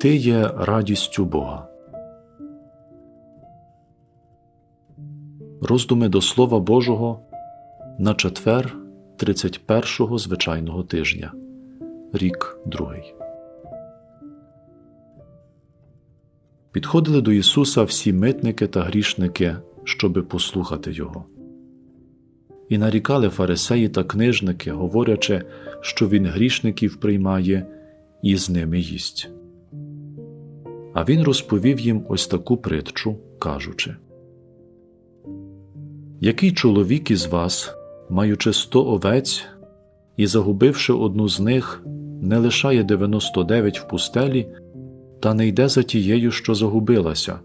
Ти є радістю Бога. Роздуми до Слова Божого на четвер 31-го звичайного тижня, рік другий. Підходили до Ісуса всі митники та грішники, щоби послухати Його. І нарікали фарисеї та книжники, говорячи, що Він грішників приймає і з ними їсть. А він розповів їм ось таку притчу, кажучи Який чоловік із вас, маючи сто овець і загубивши одну з них, не лишає дев'яносто дев'ять в пустелі та не йде за тією, що загубилася,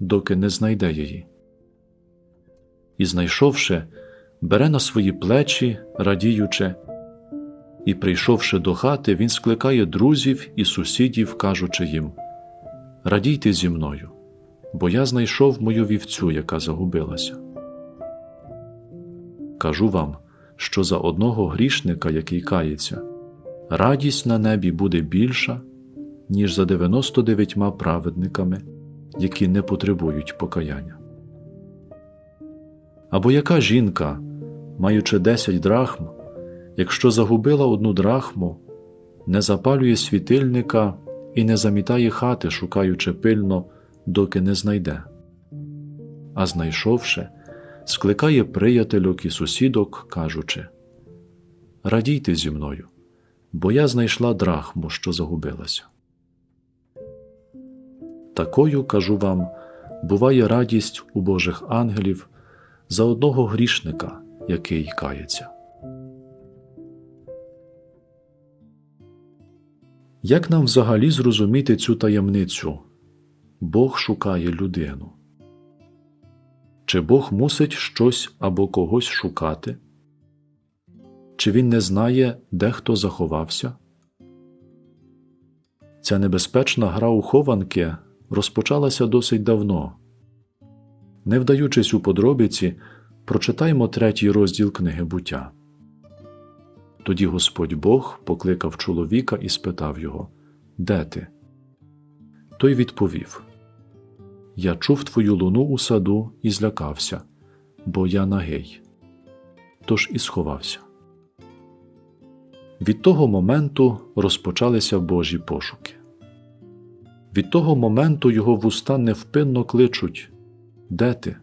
доки не знайде її. І, знайшовши, бере на свої плечі, радіючи, і, прийшовши до хати, він скликає друзів і сусідів, кажучи їм Радійте зі мною, бо я знайшов мою вівцю, яка загубилася. Кажу вам, що за одного грішника, який кається, радість на небі буде більша, ніж за 99 праведниками, які не потребують покаяння. Або яка жінка, маючи 10 драхм, якщо загубила одну драхму, не запалює світильника і не замітає хати, шукаючи пильно, доки не знайде, а знайшовши, скликає приятельок і сусідок, кажучи Радійте зі мною, бо я знайшла драхму, що загубилася. Такою, кажу вам, буває радість у Божих ангелів за одного грішника, який кається. Як нам взагалі зрозуміти цю таємницю? Бог шукає людину. Чи Бог мусить щось або когось шукати? Чи він не знає, де хто заховався? Ця небезпечна гра у хованки розпочалася досить давно. Не вдаючись у подробиці, прочитаймо третій розділ книги буття. Тоді Господь Бог покликав чоловіка і спитав його Де ти? Той відповів Я чув твою луну у саду і злякався, бо я нагий. Тож і сховався. Від того моменту розпочалися Божі пошуки. Від того моменту його вуста невпинно кличуть Де ти?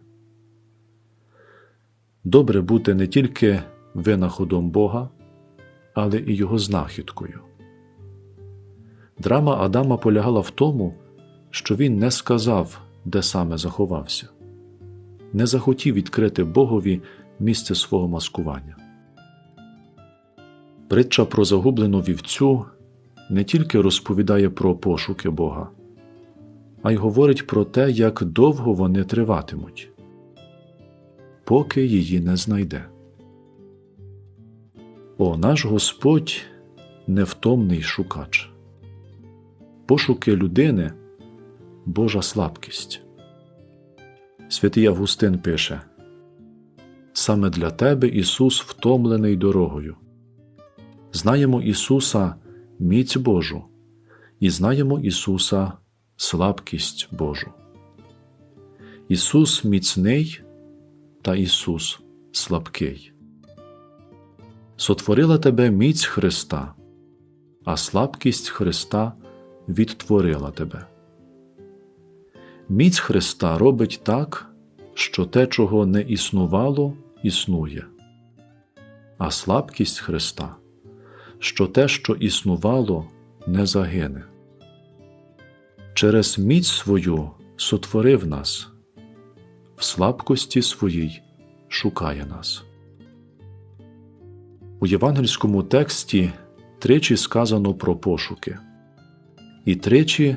Добре бути не тільки винаходом Бога, але і його знахідкою. Драма Адама полягала в тому, що він не сказав, де саме заховався, не захотів відкрити Богові місце свого маскування. Притча про загублену вівцю не тільки розповідає про пошуки Бога, а й говорить про те, як довго вони триватимуть, поки її не знайде. О, наш Господь невтомний шукач. Пошуки людини Божа слабкість. Святий Августин пише Саме для тебе Ісус втомлений дорогою. Знаємо Ісуса міць Божу, і знаємо Ісуса слабкість Божу. Ісус міцний та Ісус слабкий. Сотворила тебе міць Христа, а слабкість Христа відтворила тебе. Міць Христа робить так, що те, чого не існувало, існує, а слабкість Христа, що те, що існувало, не загине. Через міць свою сотворив нас, в слабкості своїй шукає нас. У євангельському тексті тричі сказано про пошуки, і тричі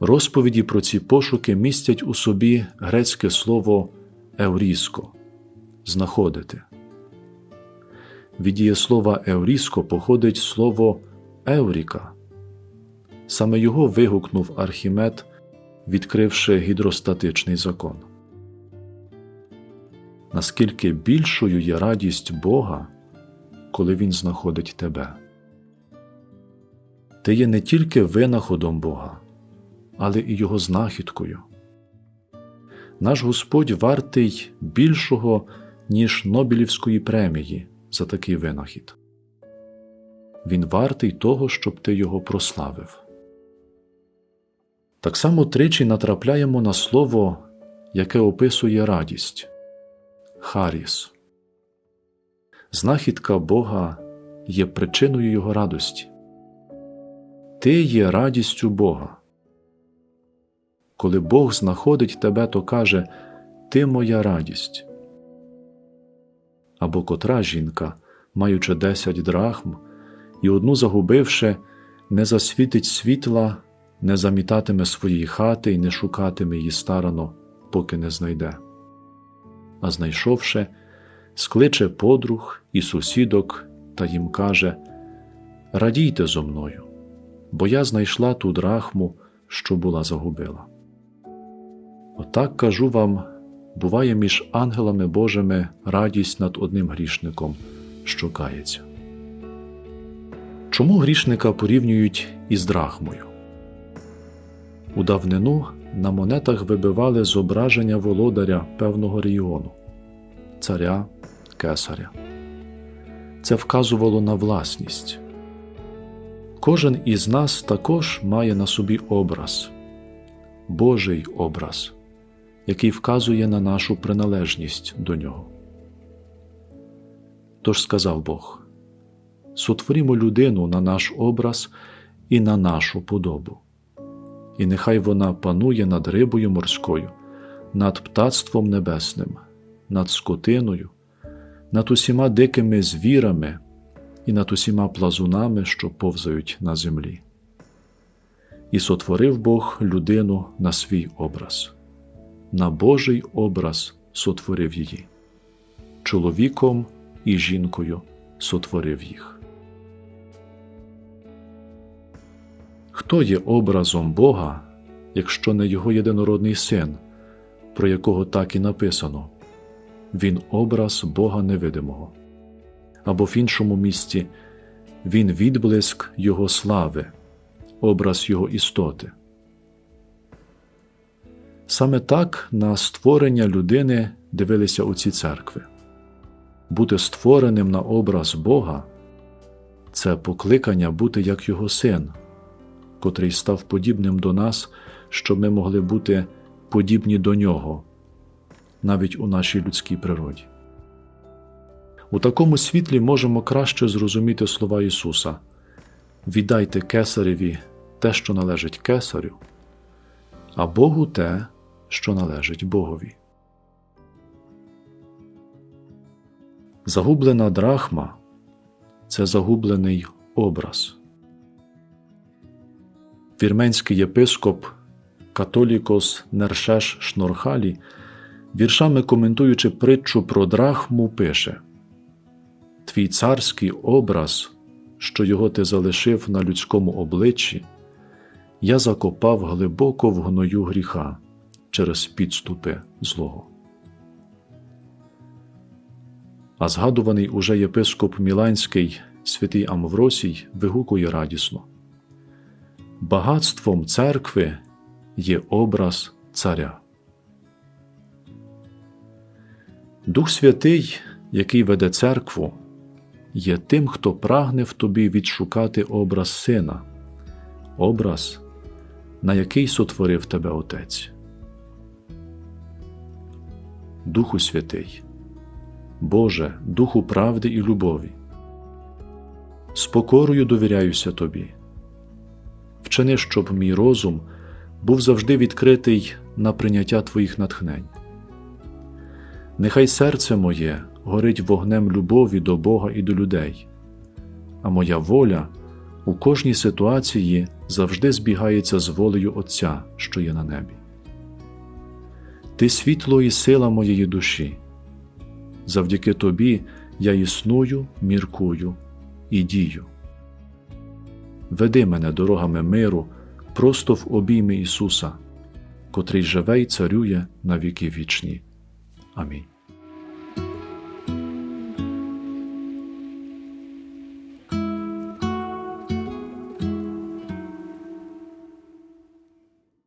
розповіді про ці пошуки містять у собі грецьке слово евріско знаходити. Від дієслова евріско походить слово евріка. Саме його вигукнув Архімед, відкривши гідростатичний закон. Наскільки більшою є радість Бога коли Він знаходить тебе. ти є не тільки винаходом Бога, але і Його знахідкою. Наш Господь вартий більшого, ніж Нобелівської премії за такий винахід. Він вартий того, щоб ти його прославив. Так само тричі натрапляємо на слово, яке описує радість Харіс. Знахідка Бога є причиною Його радості. Ти є радістю Бога. Коли Бог знаходить тебе, то каже Ти моя радість. Або котра жінка, маючи десять драхм, і одну загубивши, не засвітить світла, не замітатиме своєї хати і не шукатиме її старано, поки не знайде. А знайшовши, скличе подруг і сусідок та їм каже Радійте зо мною, бо я знайшла ту драхму, що була загубила. Отак кажу вам, буває між ангелами Божими радість над одним грішником, що кається. Чому грішника порівнюють із драхмою? У давнину на монетах вибивали зображення володаря певного регіону царя, кесаря. Це вказувало на власність. Кожен із нас також має на собі образ, Божий образ, який вказує на нашу приналежність до нього. Тож сказав Бог сотворімо людину на наш образ і на нашу подобу, і нехай вона панує над рибою морською, над птацтвом небесним, над скотиною, над усіма дикими звірами і над усіма плазунами, що повзають на землі. І сотворив Бог людину на свій образ, на Божий образ сотворив її, чоловіком і жінкою сотворив їх. Хто є образом Бога, якщо не Його єдинородний син, про якого так і написано Він образ Бога невидимого, або в іншому місці Він відблиск Його слави, образ Його істоти. Саме так на створення людини дивилися оці церкви. Бути створеним на образ Бога це покликання бути як Його син котрий став подібним до нас, щоб ми могли бути подібні до нього, навіть у нашій людській природі. У такому світлі можемо краще зрозуміти слова Ісуса віддайте кесареві те, що належить кесарю, а Богу те, що належить Богові. Загублена драхма це загублений образ. Вірменський єпископ Католікос Нершеш Шнорхалі, віршами коментуючи притчу про драхму, пише Твій царський образ, що його ти залишив на людському обличчі, я закопав глибоко в гною гріха через підступи злого. А згадуваний уже єпископ Міланський святий Амвросій вигукує радісно. Багатством церкви є образ царя. Дух Святий, який веде церкву, є тим, хто прагне в тобі відшукати образ сина, образ, на який сотворив тебе Отець. Духу Святий, Боже, Духу правди і любові, з покорою довіряюся Тобі вчини, щоб мій розум був завжди відкритий на прийняття Твоїх натхнень. Нехай серце моє горить вогнем любові до Бога і до людей, а моя воля у кожній ситуації завжди збігається з волею Отця, що є на небі. Ти світло і сила моєї душі. Завдяки тобі я існую, міркую і дію. Веди мене дорогами миру просто в обійми Ісуса, котрий живе й царює на віки вічні. 아멘.